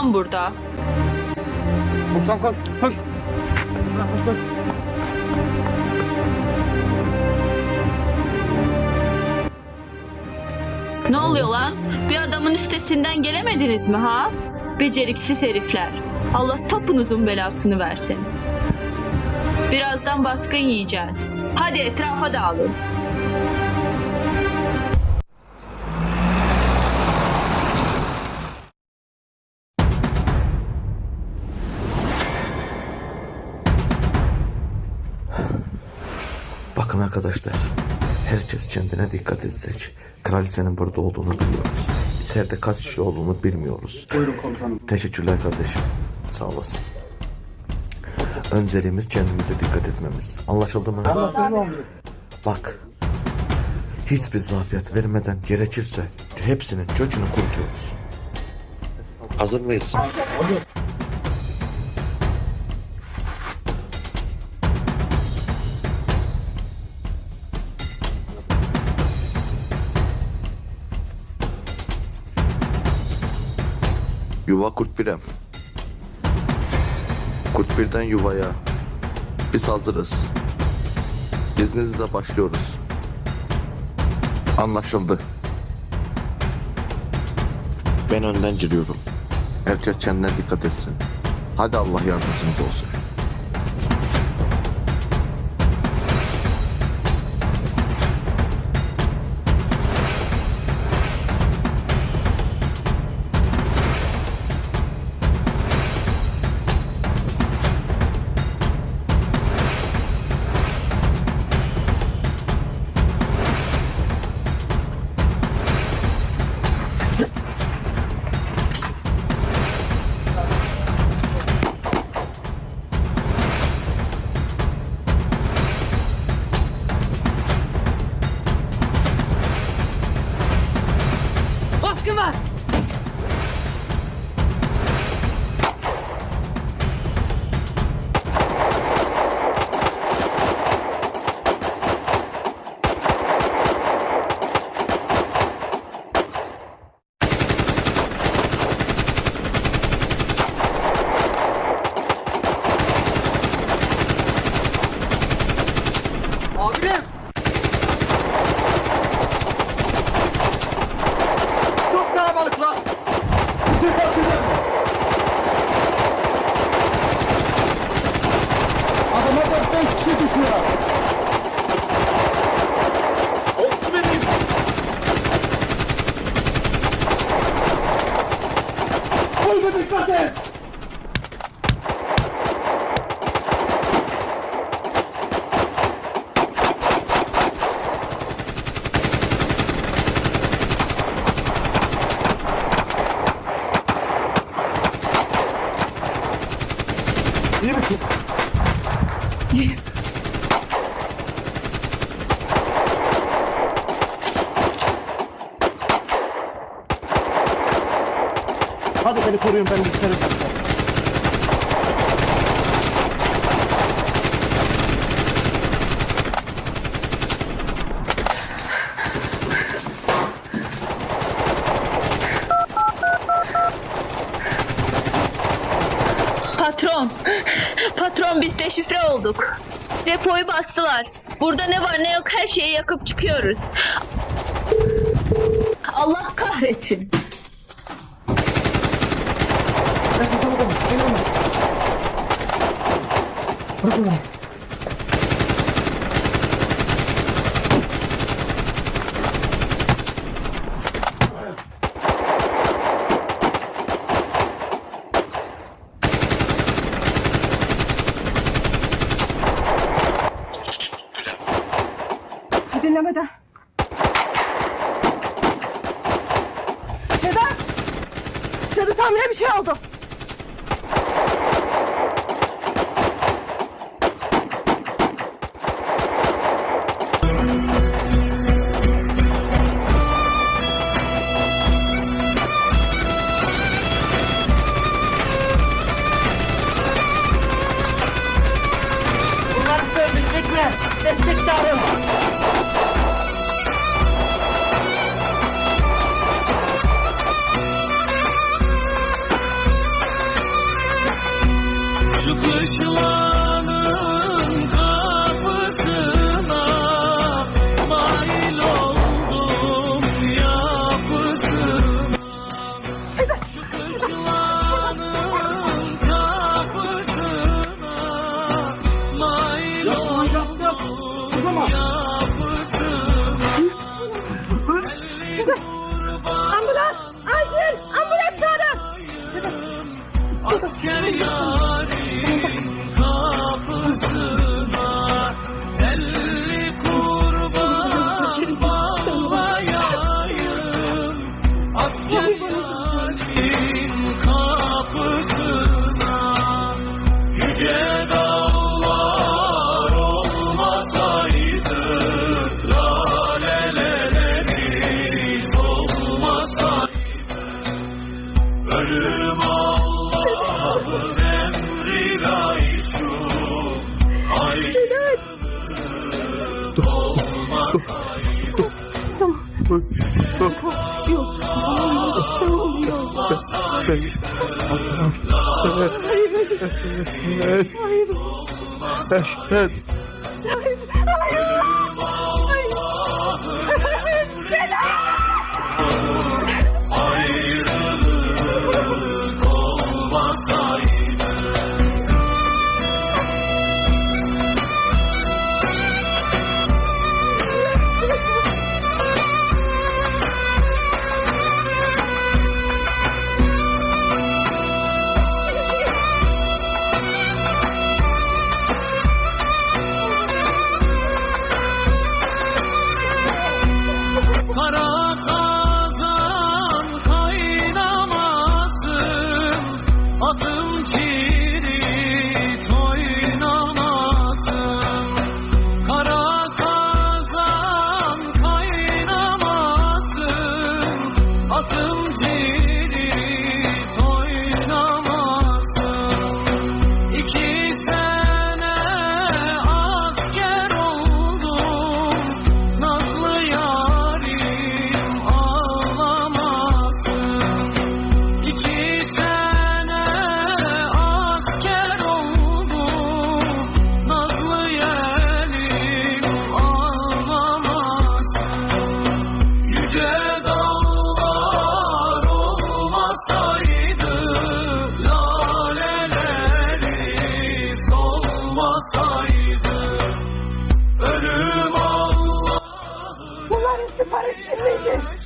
lan burada? Lan koş. Koş. Lan koş koş. Ne oluyor lan? Bir adamın üstesinden gelemediniz mi ha? Beceriksiz herifler. Allah topunuzun belasını versin. Birazdan baskın yiyeceğiz. Hadi etrafa dağılın. Bakın arkadaşlar. Herkes kendine dikkat edecek. Kraliçenin burada olduğunu biliyoruz. İçeride kaç kişi olduğunu bilmiyoruz. Buyurun komutanım. Teşekkürler kardeşim. Sağ olasın. Önceliğimiz kendimize dikkat etmemiz. Anlaşıldı mı? Bak. Hiçbir zafiyet vermeden gerekirse hepsinin kökünü kurutuyoruz. Hazır mıyız? Yuva kurt birem. Kurt birden yuvaya. Biz hazırız. İzninizle başlıyoruz. Anlaşıldı. Ben önden giriyorum. Herkes kendine dikkat etsin. Hadi Allah yardımcınız olsun. Oyuna dikkat Hadi beni koruyun ben giderim. Patron. Patron biz deşifre olduk. Depoyu bastılar. Burada ne var ne yok her şeyi yakıp çıkıyoruz. Allah kahretsin. Dinlemeden. Sedat! Sedat Amir'e bir şey oldu. Kışlanın kapısına Nail oldum yapısına. Kışlanın kapısına Nail oldum yapısına. Ambulans! Acil! Ambulans çağırın! Tamam. Kanka iyi olacaksın tamam mı? Tamam iyi olacaksın. Hayır. Eşhed. Hayır. Hayır. Hayır. Ölüm Allah'ın